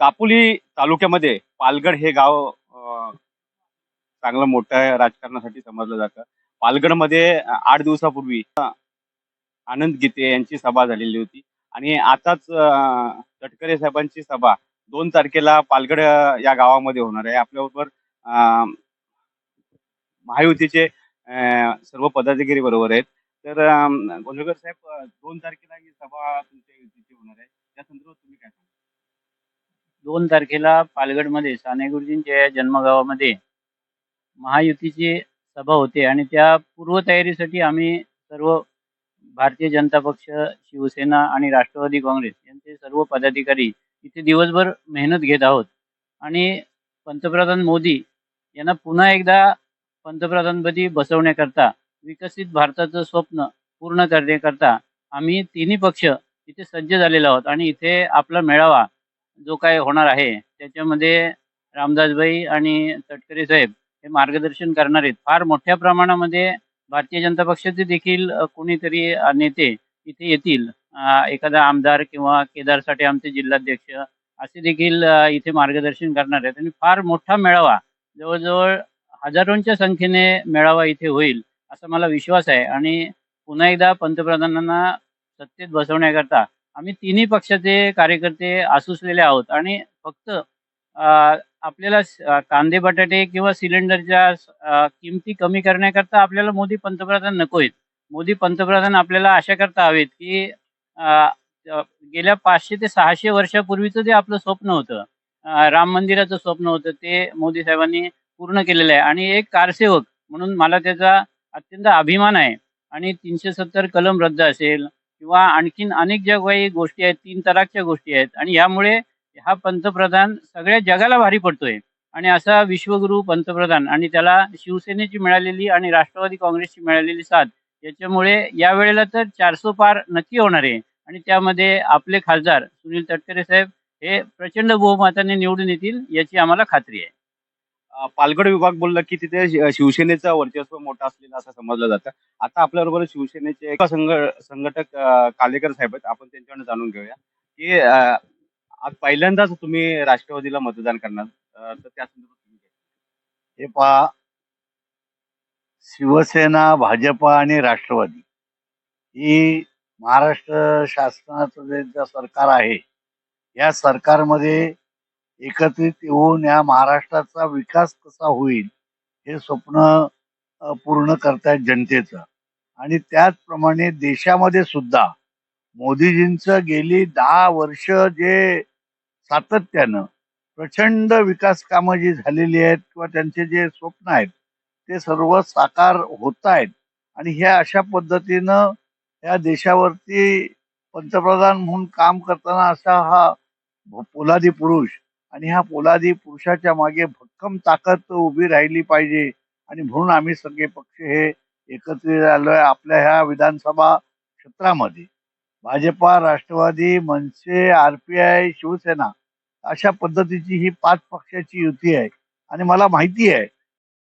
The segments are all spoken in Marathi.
दापोली तालुक्यामध्ये पालगड हे गाव चांगलं मोठं राजकारणासाठी समजलं जातं. पालगडमध्ये आठ दिवसापूर्वी आनंद गीते यांची सभा झालेली होती. आणि आताच तटकरे साहेबांची सभा दोन तारखेला पालगड या गावामध्ये होणार आहे. आपल्याबरोबर महायुतीचे सर्व पदाधिकारी बरोबर आहेत. तर अं, साहेब दोन तारखेला ही सभा तुमच्या युतीची होणार आहे. त्या संदर्भात दोन तारखेला पालगडमध्ये साने गुरुजींच्या या जन्मगावामध्ये महायुतीची सभा होते आणि त्या पूर्वतयारीसाठी आम्ही सर्व भारतीय जनता पक्ष शिवसेना आणि राष्ट्रवादी काँग्रेस यांचे सर्व पदाधिकारी इथे दिवसभर मेहनत घेत आहोत. आणि पंतप्रधान मोदी यांना पुन्हा एकदा पंतप्रधानपदी बसवण्याकरता विकसित भारताचं स्वप्न पूर्ण करण्याकरता आम्ही तिन्ही पक्ष इथे सज्ज झालेलो आहोत आणि इथे आपला मेळावा जो काय होणार आहे त्याच्यामध्ये रामदासभाई आणि तटकरे साहेब हे मार्गदर्शन करणार आहेत. फार मोठ्या प्रमाणामध्ये भारतीय जनता पक्षाचे देखील कुणीतरी कोणीतरी नेते इथे येतील. एखादा आमदार किंवा केदार साठे आमचे जिल्हाध्यक्ष असे देखील इथे मार्गदर्शन करणार आहेत. आणि फार मोठा मेळावा जवळजवळ हजारोंच्या संख्येने मेळावा इथे होईल असा मला विश्वास आहे. आणि पुन्हा एकदा पंतप्रधानांना सत्तेत बसवण्याकरता आम्ही तिन्ही पक्षाचे कार्यकर्ते आसुसलेले आहोत. आणि फक्त आपल्याला कांदे बटाटे किंवा सिलेंडरच्या किमती कमी करण्याकरता आपल्याला मोदी पंतप्रधान नको आहेत मोदी पंतप्रधान आपल्याला अशा करता हवेत की गेल्या पाचशे ते सहाशे वर्षापूर्वीचं जे आपलं स्वप्न होतं राम मंदिराचं स्वप्न होतं ते मोदी साहेबांनी पूर्ण केलेलं आहे. आणि एक कारसेवक म्हणून मला त्याचा अत्यंत अभिमान आहे. आणि तीनशे सत्तर कलम रद्द असेल किंवा आणखीन अनेक ज्या काही गोष्टी आहेत तीन तलाकच्या गोष्टी आहेत आणि यामुळे हा पंतप्रधान सगळ्या जगाला भारी पडतोय. आणि असा विश्वगुरु पंतप्रधान आणि त्याला शिवसेनेची मिळालेली आणि राष्ट्रवादी काँग्रेसची मिळालेली साथ याच्यामुळे या वेळेला तर चारसो पार नक्की होणार आहे. आणि त्यामध्ये आपले खासदार सुनील तटकरे साहेब हे प्रचंड बहुमताने निवडून येतील याची आम्हाला खात्री आहे. पालघर विभाग बोलला की तिथे शिवसेनेचा शिवसेनेचं वर्चस्व मोठं असलेलं असं समजलं जातं. आता आपल्याबरोबर शिवसेनेचे एक संघ संघटक कालेकर साहेब आहेत. आपण त्यांच्याकडून जाणून घेऊया की आज पहिल्यांदाच तुम्ही राष्ट्रवादीला मतदान करणार तर त्या संदर्भात तुम्ही हे पहा शिवसेना भाजपा आणि राष्ट्रवादी ही महाराष्ट्र शासनाचं जे सरकार आहे या सरकारमध्ये एकत्रित येऊन या महाराष्ट्राचा विकास कसा होईल हे स्वप्न पूर्ण करतायत जनतेचं आणि त्याचप्रमाणे देशामध्ये सुद्धा मोदीजींचं गेली दहा वर्ष जे सातत्यानं प्रचंड विकास कामं जी झालेली आहेत किंवा त्यांचे जे स्वप्न आहेत ते सर्व साकार होत आहेत आणि ह्या अशा पद्धतीनं या देशावरती पंतप्रधान म्हणून काम करताना असा हा पोलादी पुरुष आणि ह्या पोलादी पुरुषाच्या मागे भक्कम ताकद उभी राहिली पाहिजे. आणि म्हणून आम्ही सगळे पक्ष हे एकत्रित आलोय आपल्या ह्या विधानसभा क्षेत्रामध्ये. Bhajpa Rashtrawadi Manse R P I Shivsena अशा पद्धतीची ही पाच पक्षाची युती आहे. आणि मला माहिती आहे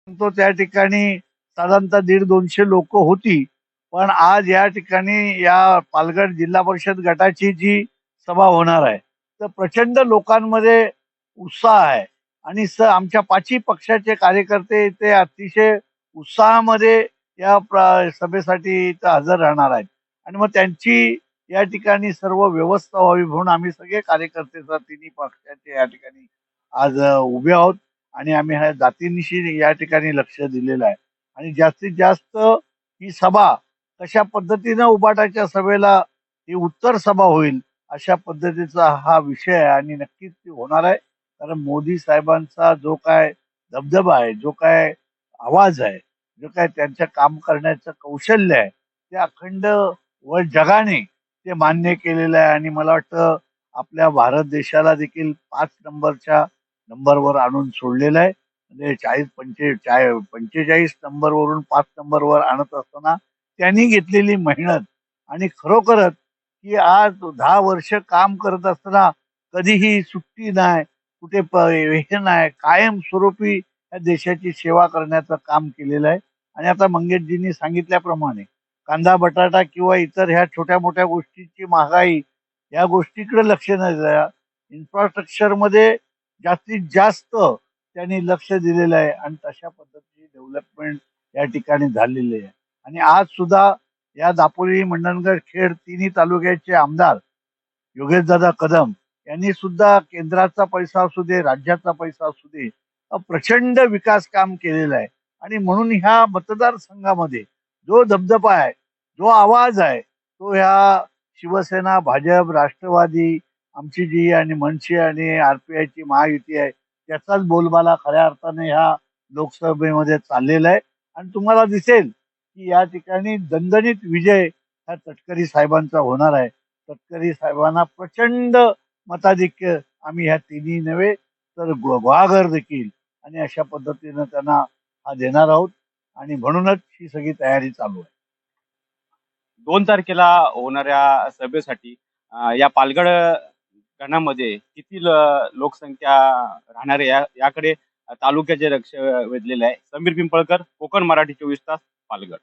तो त्या ठिकाणी साधारणतः दीड दोनशे लोक होती. पण आज या ठिकाणी या पालघर जिल्हा परिषद गटाची जी सभा होणार आहे तर प्रचंड लोकांमध्ये उत्साह आहे. आणि स आमच्या पाचही पक्षाचे कार्यकर्ते ते अतिशय उत्साहामध्ये या सभेसाठी इथं हजर राहणार आहेत. आणि मग त्यांची या ठिकाणी सर्व व्यवस्था व्हावी म्हणून आम्ही सगळे कार्यकर्ते सर तिन्ही पक्षाचे या ठिकाणी आज उभे आहोत. आणि आम्ही ह्या जातीनिशी या ठिकाणी लक्ष दिलेलं आहे. आणि जास्तीत जास्त ही सभा कशा पद्धतीनं उबाटाच्या सभेला ही उत्तर सभा होईल अशा पद्धतीचा हा विषय आहे आणि नक्कीच ती होणार आहे. कारण मोदी साहेबांचा जो काय धबधबा आहे जो काय आवाज आहे जो काय त्यांच्या काम करण्याचं कौशल्य आहे ते अखंड व जगाने ते मान्य केलेलं आहे. आणि मला वाटतं आपल्या भारत देशाला देखील पाच नंबरच्या नंबरवर आणून सोडलेलं आहे. म्हणजे चाळीस पंचे चाय पंचेचाळीस नंबरवरून पाच नंबरवर आणत असताना त्यांनी घेतलेली मेहनत आणि खरोखरच की आज दहा वर्ष काम करत असताना कधीही सुट्टी नाही कुठे प- हे नाही कायमस्वरूपी या देशाची सेवा करण्याचं काम केलेलं आहे. आणि आता मंगेशजींनी सांगितल्याप्रमाणे कांदा बटाटा किंवा इतर ह्या छोट्या मोठ्या गोष्टीची महागाई या गोष्टीकडे लक्ष न द्या. इन्फ्रास्ट्रक्चरमध्ये जास्तीत जास्त त्यांनी लक्ष दिलेलं आहे आणि तशा पद्धतीची डेव्हलपमेंट या ठिकाणी झालेली आहे. आणि आज सुद्धा या दापोली मंडणगड खेड तिन्ही तालुक्याचे आमदार योगेशदादा कदम यांनी सुद्धा केंद्राचा पैसा असू दे राज्याचा पैसा असू दे प्रचंड विकास काम केलेलं आहे. आणि म्हणून ह्या मतदारसंघामध्ये जो दबदबा आहे जो आवाज आहे तो ह्या शिवसेना भाजप राष्ट्रवादी आमची जी आणि मनसे आणि आरपीआयची महायुती आहे त्याचाच बोलबाला खऱ्या अर्थाने ह्या लोकसभेमध्ये चाललेला आहे. आणि तुम्हाला दिसेल की या ठिकाणी दणदणीत विजय हा तटकरी साहेबांचा होणार आहे. तटकरी साहेबांना प्रचंड मताधिक्य आम्ही ह्या तिन्ही नव्हे तर गु- गुहागर देखील. आणि अशा पद्धतीनं त्यांना हा देणार आहोत. आणि म्हणूनच ही सगळी तयारी चालू आहे. दोन तारखेला होणाऱ्या सभेसाठी अं, या पालघर गणामध्ये किती ल- लोकसंख्या राहणार आहे या- याकडे तालुक्याचे लक्ष वेधलेले आहे. समीर पिंपळकर कोकण मराठी चोवीस तास पालघर.